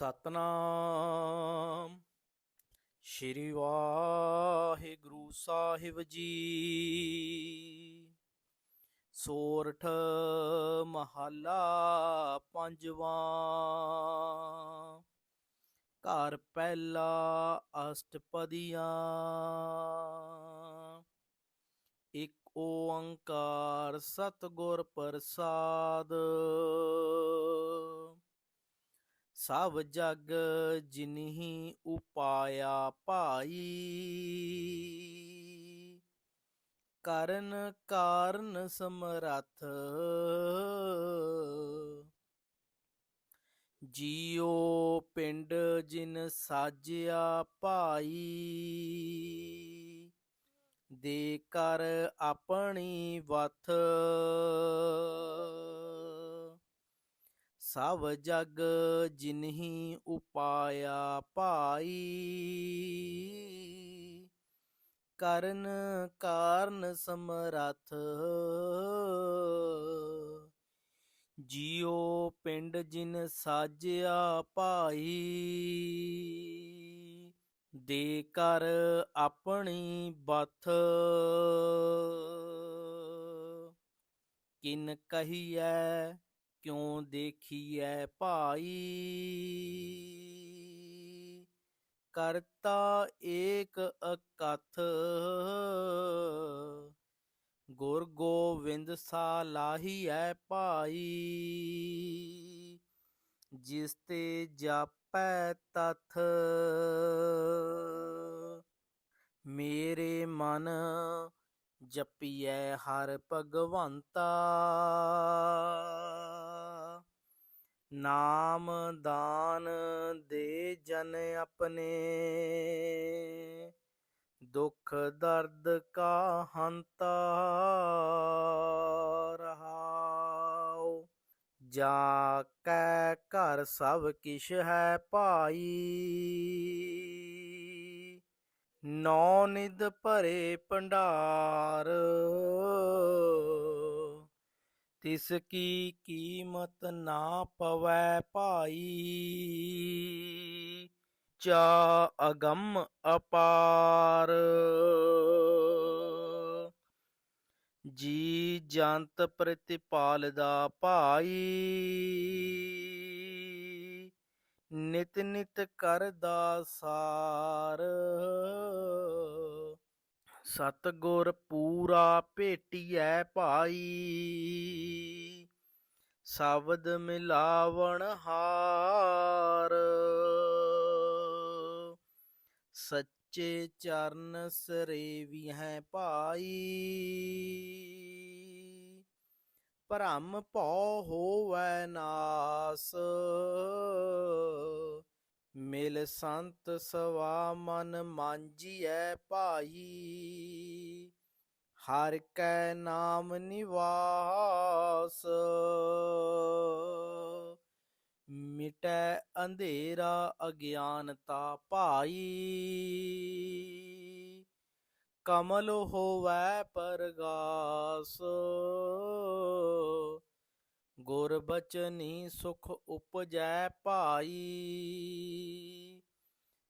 ਸਤਨਾਮ। ਸ਼੍ਰੀ ਵਾਹਿਗੁਰੂ ਸਾਹਿਬ ਜੀ। ਸੋਰਠ ਮਹੱਲਾ ਪੰਜਵਾਂ। ਘਰ ਪਹਿਲਾ ਅਸ਼ਟਪਦੀਆਂ। ਇੱਕ ਓੰਕਾਰ ਸਤਿਗੁਰ ਪ੍ਰਸਾਦ। ਸਭ ਜਗ ਜਿਨਹੀ ਉਪਾਇਆ ਭਾਈ। ਕਰਨ ਕਾਰਨ ਸਮਰੱਥ ਜੀਉ ਪਿੰਡ ਜਿਨ ਸਾਜਿਆ ਭਾਈ। ਦੇ ਕਰ ਆਪਣੀ ਵਥ। ਸਭ ਜਗ ਜਿਨਹੀ ਉਪਾਇਆ ਭਾਈ। ਕਰਨ ਕਾਰਨ ਸਮਰੱਥ ਜੀਉ ਪਿੰਡ ਜਿਨ ਸਾਜਿਆ ਭਾਈ। ਦੇ ਕਰ ਆਪਣੀ ਬਥ ਕਿਨ ਕਹੀਐ ਕਿਉਂ ਦੇਖੀਐ ਭਾਈ? ਕਰਤਾ ਏਕ ਅਕਥ। ਗੁਰ ਗੋਵਿੰਦ ਸਾਲਾਹੀਐ ਭਾਈ। ਜਿਸ ਤੇ ਜਾਪੈ ਤਥ। ਮੇਰੇ ਮਨ ਜਪੀਐ ਹਰ ਭਗਵੰਤਾ। ਨਾਮ ਦਾਨ ਦੇ ਜਨ ਆਪਣੇ। ਦੁੱਖ ਦਰਦ ਕਾ ਹੰਤਾ ਰਹਾਉ। ਜਾ ਕੈ ਘਰ ਸਭ ਕਿਛ ਹੈ ਭਾਈ। ਨੌ ਨਿਦ ਭਰੇ ਭੰਡਾਰ। ਤਿਸ ਕੀ ਕੀਮਤ ਨਾ ਪਵੈ ਭਾਈ। ਚਾ ਅਗੰਮ ਅਪਾਰ। ਜੀ ਜੰਤ ਪ੍ਰਤਿਪਾਲ ਦਾ ਭਾਈ। ਨਿਤ ਨਿਤ ਕਰਦਾ ਸਾਰ ਸਤਗੁਰ ਪੂਰਾ ਭੇਟੀਐ ਭਾਈ। ਸ਼ਬਦ ਮਿਲਾਵਣ ਹਾਰ। ਸੱਚੇ ਚਰਨ ਹੈ ਭਾਈ। ਭ੍ਰਮ ਭਉ ਹੋਵੈ ਨਾਸ। ਮਿਲ ਸੰਤ ਸਵਾ ਮਨ ਮਾਂਜੀਐ ਭਾਈ। ਹਰ ਕੈ ਨਾਮ ਨਿਵਾਸ। ਮਿਟੈ ਅੰਧੇਰਾ ਅਗਿਆਨਤਾ ਭਾਈ। ਕਮਲ ਹੋਵੈ ਪਰਗਾਸ। ਗੁਰ ਬਚਨੀ ਸੁਖ ਉਪਜੈ ਭਾਈ।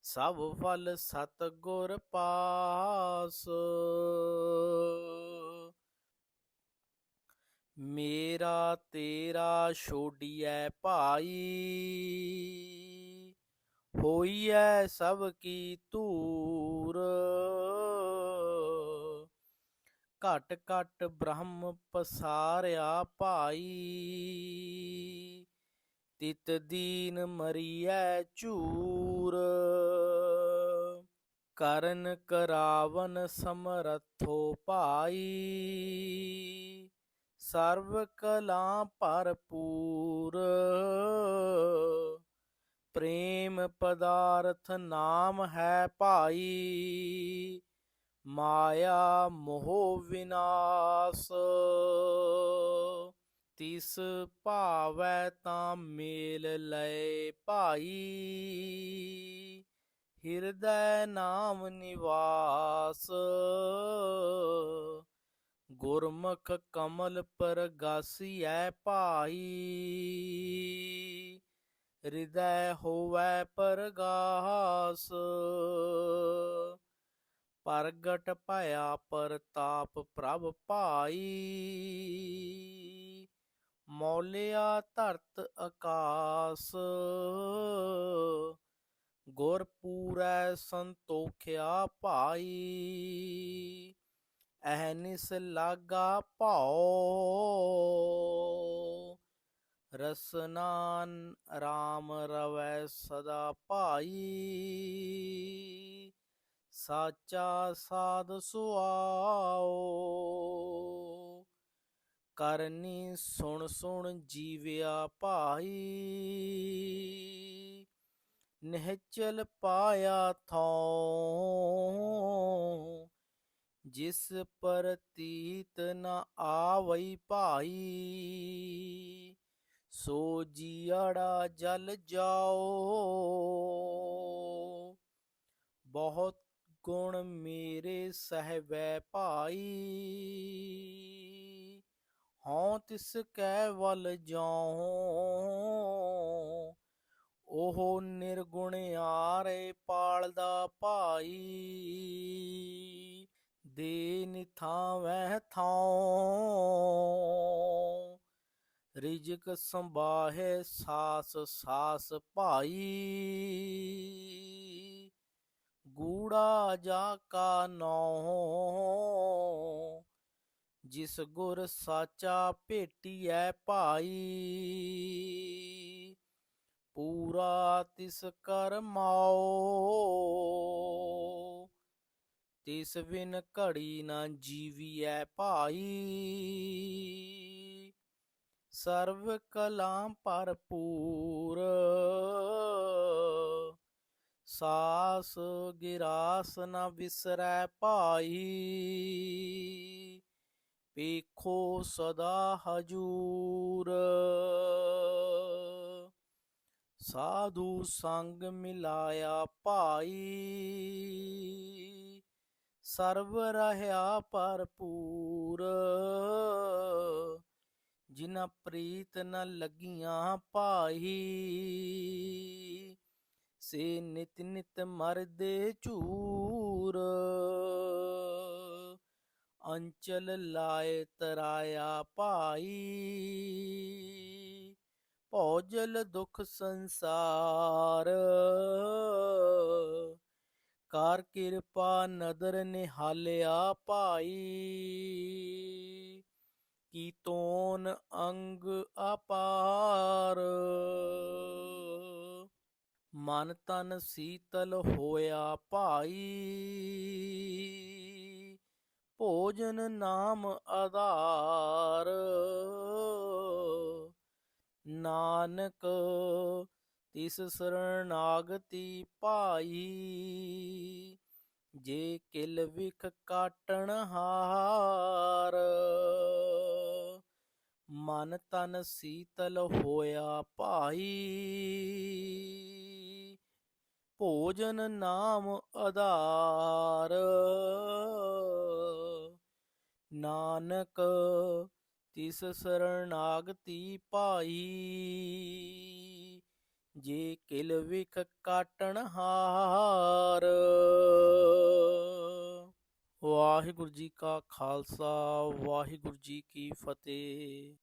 ਸਭ ਫਲ ਸਤ ਗੁਰ ਪਾਸ। ਮੇਰਾ ਤੇਰਾ ਛੋਡੀਐ ਭਾਈ। ਹੋਈਐ ਸਭ ਕੀ ਧੂਰ। ਘਟ ਘਟ ਬ੍ਰਹਮ ਪਸਾਰਿਆ ਭਾਈ। ਤਿਤ ਦੀਨ ਮਰੀਐ ਝੂਰ। ਕਰਨ ਕਰਾਵਨ ਸਮਰਥੋ ਭਾਈ। ਸਰਵ ਕਲਾ ਭਰਪੂਰ। ਪ੍ਰੇਮ ਪਦਾਰਥ ਨਾਮ ਹੈ ਭਾਈ। ਮਾਇਆ ਮੋਹ ਵਿਨਾਸ਼। ਤਿਸ ਭਾਵੈ ਤਾਂ ਮੇਲ ਲਏ ਭਾਈ। ਹਿਰਦੈ ਨਾਮ ਨਿਵਾਸ। ਗੁਰਮੁਖ ਕਮਲ ਪਰਗਾਸੀਐ ਭਾਈ। ਹਿਰਦੈ ਹੋਵੈ ਪਰਗਾਸ। ਪ੍ਰਗਟ ਭਇਆ ਪ੍ਰਤਾਪ ਪ੍ਰਭ ਭਾਈ। ਮੌਲਿਆ ਧਰਤ ਆਕਾਸ, ਗੁਰ ਪੂਰੈ ਸੰਤੋਖਿਆ ਭਾਈ। ਅਹਨਿਸ ਲਾਗਾ ਭਾਉ ਰਸਨਾਨ RAM ਰਵੈ ਸਦਾ ਭਾਈ। ਸਾਚਾ ਸਾਧ ਸੁਆਓ। ਕਰਨੀ ਸੁਣ ਸੁਣ ਜੀਵਿਆ ਭਾਈ। ਨਿਹਚਲ ਪਾਇਆ ਥੋ ਜਿਸ ਪ੍ਰਤੀਤ ਨ ਆਵਈ ਭਾਈ। ਸੋ ਜੀੜਾ ਜਲ ਜਾਓ। ਬਹੁਤ ਗੁਣ ਮੇਰੇ ਸਹਿਬੈ ਭਾਈ। ਹਉ ਤਿਸ ਕੈ ਵਲ ਜਾਉ, ਉਹ ਨਿਰਗੁਣ ਆਰੇ ਪਾਲਦਾ ਭਾਈ। ਦੇ ਨਿਥਾਂ ਨਿਥਾਵੈ ਥਾਉ, ਰਿਜਕ ਸੰਬਾਹੇ ਸਾਸ ਸਾਸ ਭਾਈ। ਗੂੜਾ ਜਾ ਕਾ ਨੋ ਜਿਸ ਗੁਰ ਸਾਚਾ ਭੇਟੀਐ ਭਾਈ। ਪੂਰਾ ਤਿਸ ਕਰ ਮਾਓ, ਤਿਸ ਬਿਨ ਘੜੀ ਨਾ ਜੀਵੀਐ ਭਾਈ। ਸਰਵ ਕਲਾਂ ਭਰਪੂਰ ਸਾਸ ਗਿਰਾਸ ਨ ਵਿਸਰੈ ਭਾਈ। ਪੇਖੋ ਸਦਾ ਹਜੂਰ। ਸਾਧੂ ਸੰਗ ਮਿਲਾਇਆ ਭਾਈ। ਸਰਵ ਰਹਾ ਭਰਪੂਰ। ਜਿਨਾ ਪ੍ਰੀਤ ਨ ਲੱਗੀਆਂ ਭਾਈ। ਸੇ ਨਿਤ ਨਿਤ ਮਰਦੇ ਝੂਰ। ਅੰਚਲ ਲਾਏ ਤਰਾਇਆ ਭਾਈ। ਭੋਜਲ ਦੁਖ ਸੰਸਾਰ। ਕਾਰ ਕਿਰਪਾ ਨਦਰ ਨਿਹਾਲਿਆ ਭਾਈ। ਕੀ ਤੋਨ ਅੰਗ ਅਪਾਰ। ਮਨ ਤਨ ਸੀਤਲ ਹੋਇਆ ਭਾਈ। ਭੋਜਨ ਨਾਮ ਆਧਾਰ। ਨਾਨਕ ਤਿਸ ਸਰਣਾਗਤੀ ਪਾਈ ਜੇ ਕਿਲ ਵਿਖ ਕਾਟਣ ਹਾਰ। ਮਨ ਤਨ ਸੀਤਲ ਹੋਇਆ ਭਾਈ। ਭੋਜਨ ਨਾਮ ਆਧਾਰ। ਨਾਨਕ ਤਿਸ ਸਰਣਾਗਤੀ ਪਾਈ। ਜੇ ਕਿਲ ਵਿਖ ਕਾਟਣ ਹਾਰ। ਵਾਹਿਗੁਰੂ ਜੀ ਕਾ ਖਾਲਸਾ, ਵਾਹਿਗੁਰੂ ਜੀ ਕੀ ਫਤਿਹ।